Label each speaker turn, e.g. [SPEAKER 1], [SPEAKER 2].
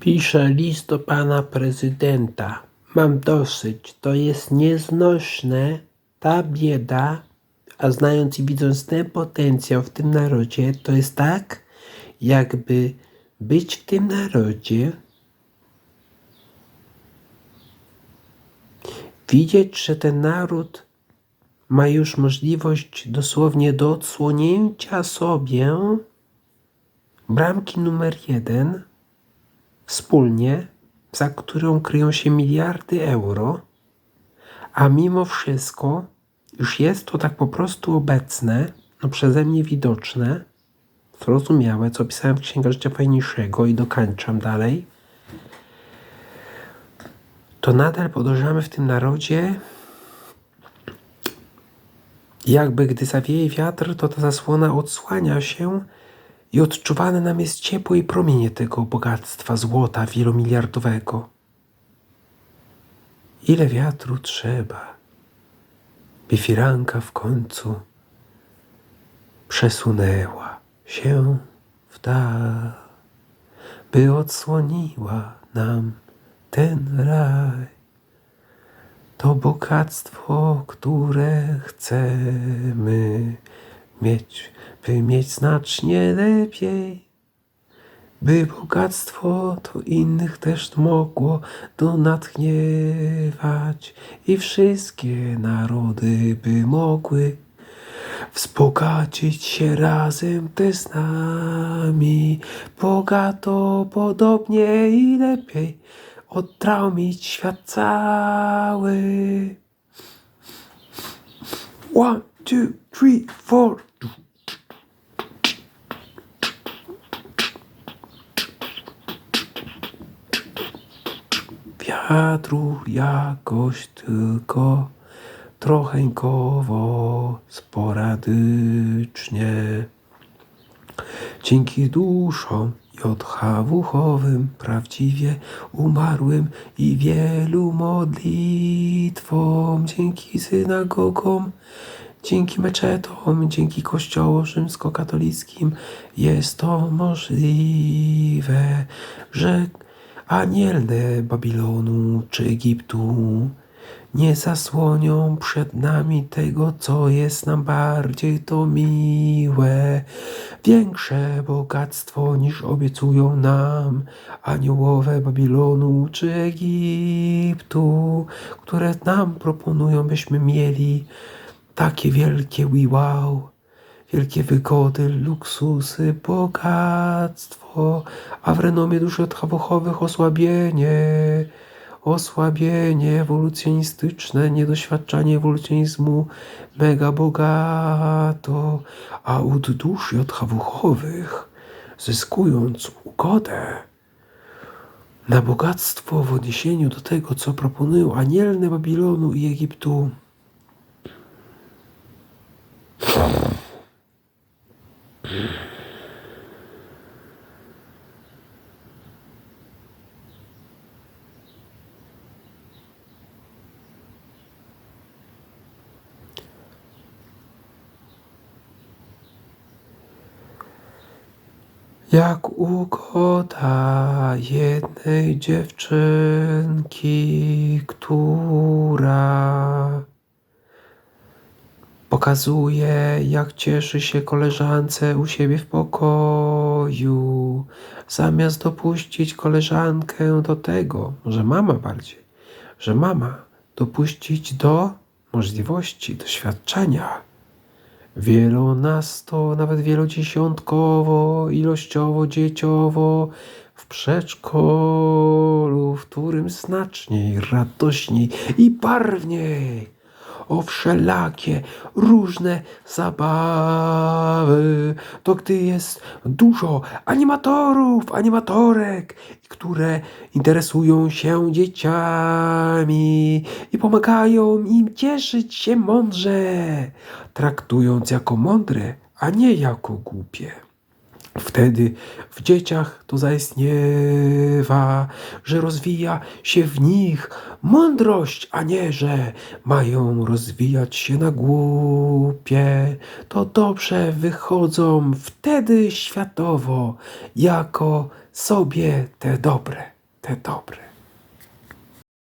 [SPEAKER 1] Piszę list do pana prezydenta. Mam dosyć. To jest nieznośne. Ta bieda, a znając i widząc ten potencjał w tym narodzie, to jest tak, jakby być w tym narodzie, widzieć, że ten naród ma już możliwość dosłownie do odsłonięcia sobie bramki numer jeden wspólnie, za którą kryją się miliardy euro, a mimo wszystko już jest to tak po prostu obecne, no przeze mnie widoczne, zrozumiałe, co pisałem w Księga Życia Fajniejszego i dokańczam dalej, to nadal podążamy w tym narodzie jakby gdy zawieje wiatr, to ta zasłona odsłania się i odczuwane nam jest ciepło i promienie tego bogactwa złota wielomiliardowego. Ile wiatru trzeba, by firanka w końcu przesunęła się w dal, by odsłoniła nam ten raj. To bogactwo, które chcemy mieć, by mieć znacznie lepiej. By bogactwo to innych też mogło do natchniewać i wszystkie narody by mogły wzbogacić się razem te z nami. Bogato, podobnie i lepiej odtraumić świat cały. One, two, three, four. Wiatru jakoś tylko trochękowo, sporadycznie. Dzięki duszom JHWchowym, prawdziwie umarłym i wielu modlitwom, dzięki synagogom, dzięki meczetom, dzięki kościołom rzymskokatolickim jest to możliwe, że anielne Babilonu czy Egiptu nie zasłonią przed nami tego, co jest nam bardziej to miłe. Większe bogactwo niż obiecują nam aniołowe Babilonu czy Egiptu, które nam proponują, byśmy mieli takie wielkie wow, wielkie wygody, luksusy, bogactwo, a w renomie duszy odchawochowych osłabienie osłabienie ewolucjonistyczne, niedoświadczanie ewolucjonizmu mega bogato, a od dusz jodhawuchowych zyskując ugodę na bogactwo w odniesieniu do tego, co proponują anielne Babilonu i Egiptu. Jak ugoda jednej dziewczynki, która pokazuje, jak cieszy się koleżance u siebie w pokoju, zamiast dopuścić koleżankę do tego, że mama bardziej, że mama dopuścić do możliwości doświadczenia wielonasto, nawet wielodziesiątkowo, ilościowo, dzieciowo w przedszkolu, w którym znaczniej, radośniej i barwniej o wszelakie różne zabawy. To gdy jest dużo animatorów, animatorek, które interesują się dzieciami i pomagają im cieszyć się mądrze, traktując jako mądre, a nie jako głupie. Wtedy w dzieciach to zaistniewa, że rozwija się w nich mądrość, a nie, że mają rozwijać się na głupie. To dobrze wychodzą wtedy światowo, jako sobie te dobre, te dobre.